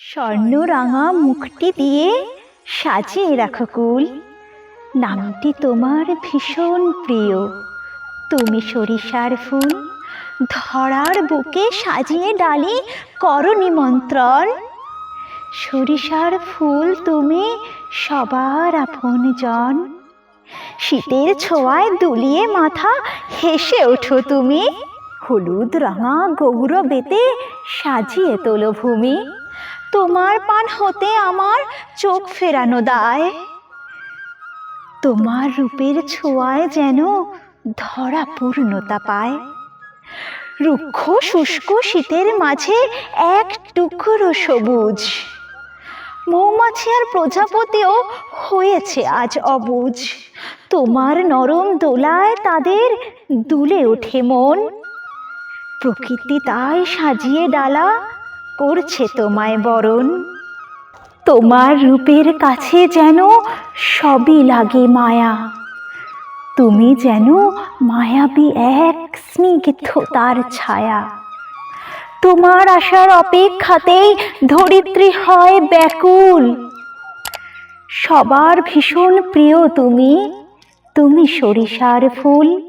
স্বর্ণরাঙা মুখটি দিয়ে সাজিয়ে রাখো কুল। নামটি তোমার ভীষণ প্রিয়। তুমি সরিষার ফুল, ধরার বুকে সাজিয়ে ডালি করো নিমন্ত্রণ। সরিষার ফুল তুমি সবার আপন জন শীতের ছোঁয়ায় দুলিয়ে মাথা হেসে ওঠো তুমি। হলুদ রাঙা গৌরবেতে সাজিয়ে তোলো ভূমি। তোমার পান হতে আমার চোখ ফেরানো দায়। তোমার রূপের ছোঁয়ায় যেন ধরা পূর্ণতা পায়। রুক্ষ শুষ্ক শীতের মাঝে এক টুকরো সবুজ। মৌমাছি আর প্রজাপতিও হয়েছে আজ অবুজ। তোমার নরম দোলায় তাদের দুলে ওঠে মন। প্রকৃতি তাই সাজিয়ে ডালা করছে তোমায় বরণ? তোমার রূপের কাছে যেন সবই লাগে মায়া। তুমি যেন মায়াবী এক স্নিগ্ধ তার ছায়া। তোমার আসার অপেক্ষাতেই ধরিত্রী হয় ব্যাকুল। সবার ভীষণ প্রিয় তুমি। তুমি সরিষার ফুল।